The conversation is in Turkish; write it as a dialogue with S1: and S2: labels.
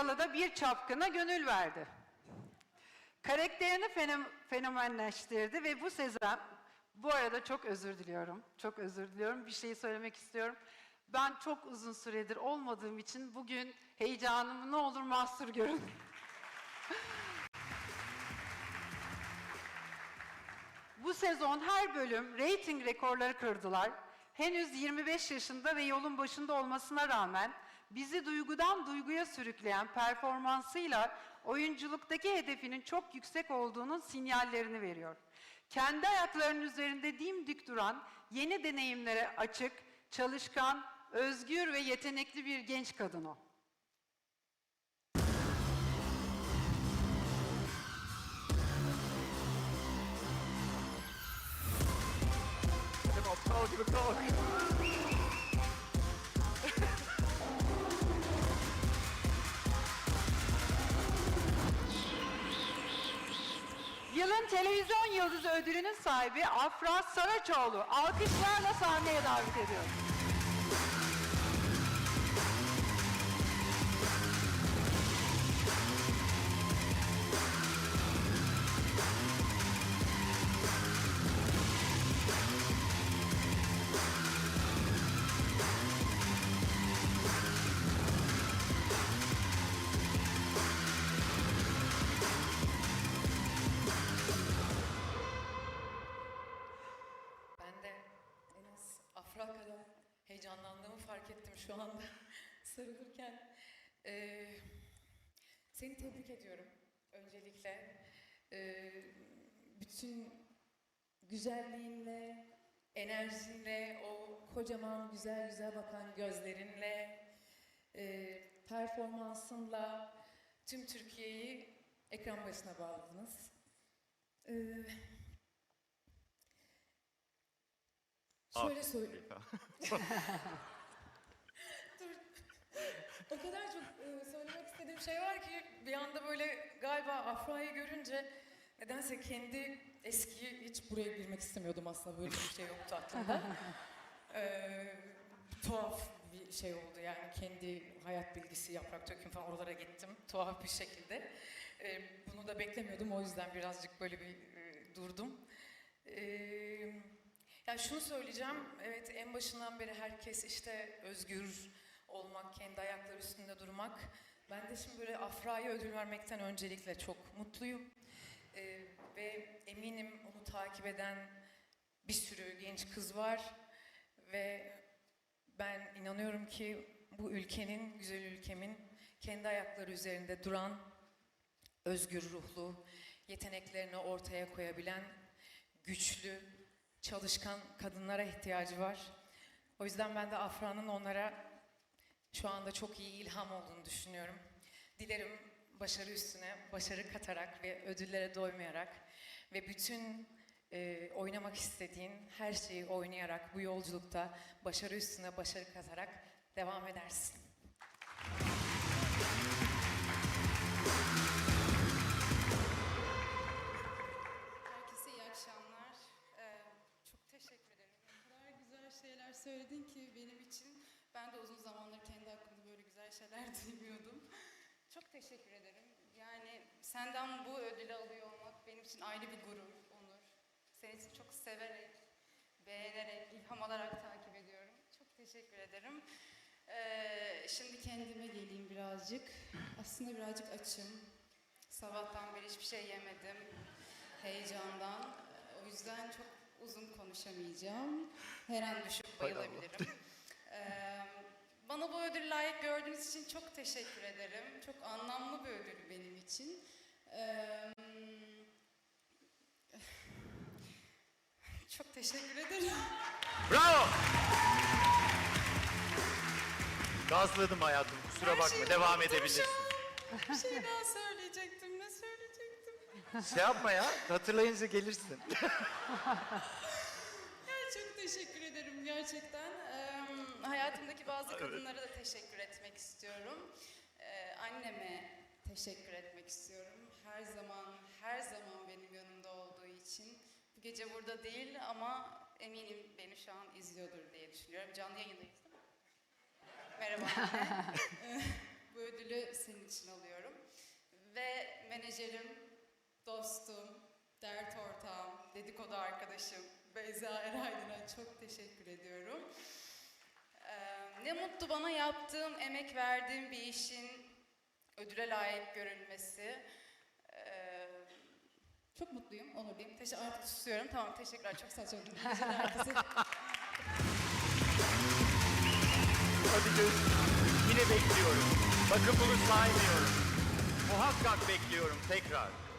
S1: yalıda bir çapkına gönül verdi. Karakterini fenom- fenomenleştirdi ve bu sezon, bu arada çok özür diliyorum, çok özür diliyorum, bir şey söylemek istiyorum. Ben çok uzun süredir olmadığım için bugün heyecanımı ne olur mahsur görün. Bu sezon her bölüm reyting rekorları kırdılar. Henüz 25 yaşında ve yolun başında olmasına rağmen bizi duygudan duyguya sürükleyen performansıyla oyunculuktaki hedefinin çok yüksek olduğunun sinyallerini veriyor. Kendi ayaklarının üzerinde dimdik duran, yeni deneyimlere açık, çalışkan, özgür ve yetenekli bir genç kadın o.
S2: Give give him applause.
S1: Yılın televizyon yıldızı ödülünün sahibi Afra Saraçoğlu alkışlarla sahneye davet ediyorum.
S3: Heyecanlandığımı fark ettim şu anda sarılırken. Ee, seni tebrik ediyorum öncelikle. Ee, bütün güzelliğinle, enerjinle, o kocaman güzel güzel bakan gözlerinle, e, performansınla tüm Türkiye'yi ekran başına bağladınız. Ee, Şöyle söyleyeyim. Dur. O kadar çok e, söylemek istediğim şey var ki bir anda böyle galiba Afra'yı görünce nedense kendi eski hiç buraya girmek istemiyordum aslında böyle bir şey yoktu aklımda. Ee, tuhaf bir şey oldu yani kendi hayat bilgisi yaprak döküm falan oralara gittim tuhaf bir şekilde. Ee, bunu da beklemiyordum o yüzden birazcık böyle bir e, durdum. Ee, ya şunu söyleyeceğim, evet en başından beri herkes işte özgür olmak, kendi ayakları üstünde durmak. Ben de şimdi böyle Afra'ya ödül vermekten öncelikle çok mutluyum. Ee, ve eminim onu takip eden bir sürü genç kız var. Ve ben inanıyorum ki bu ülkenin, güzel ülkemin kendi ayakları üzerinde duran, özgür ruhlu, yeteneklerini ortaya koyabilen, güçlü, çalışkan kadınlara ihtiyacı var. O yüzden ben de Afra'nın onlara şu anda çok iyi ilham olduğunu düşünüyorum. Dilerim başarı üstüne başarı katarak ve ödüllere doymayarak ve bütün e, oynamak istediğin her şeyi oynayarak bu yolculukta başarı üstüne başarı katarak devam edersin.
S4: Şeyler söyledin ki benim için. Ben de uzun zamandır kendi hakkımda böyle güzel şeyler duymuyordum. Çok teşekkür ederim. Yani senden bu ödülü alıyor olmak benim için ayrı bir gurur, onur. Seni çok severek, beğenerek, ilham alarak takip ediyorum. Çok teşekkür ederim. Ee, şimdi kendime geleyim birazcık. Aslında birazcık açım. Sabahtan beri hiçbir şey yemedim. Heyecandan. O yüzden çok uzun konuşamayacağım. Her an düşüp bayılabilirim. Ee, bana bu ödülü layık gördüğünüz için çok teşekkür ederim. Çok anlamlı bir ödül benim için. Ee, çok teşekkür ederim.
S2: Bravo. Gazladım hayatım. Kusura
S4: Her
S2: bakma.
S4: şeyi
S2: Devam
S4: unuttum
S2: edebilirsin.
S4: Bir şey daha söyleyecektim. Ne söyleyecektim?
S2: Şey yapma ya. Hatırlayınca gelirsin.
S4: Ya çok teşekkür ederim gerçekten. Ee, hayatımdaki bazı kadınlara da teşekkür etmek istiyorum. Ee, anneme teşekkür etmek istiyorum. Her zaman, her zaman benim yanımda olduğu için. Bu gece burada değil ama eminim beni şu an izliyordur diye düşünüyorum. Canlı yayındayız değil mi? Merhaba anne. Ee, bu ödülü senin için alıyorum. Ve menajerim, dedikodu arkadaşım Beyza Eraydın'a çok teşekkür ediyorum. Ee, ne mutlu bana yaptığım, emek verdiğim bir işin ödüle layık görülmesi. Ee, çok mutluyum, onurluyum. Teşekkür, artık susuyorum. Tamam, teşekkürler. Çok saçma. Herkese.
S2: Ödülü yine bekliyorum. Bakın bunu saymıyorum. Muhakkak bekliyorum tekrar.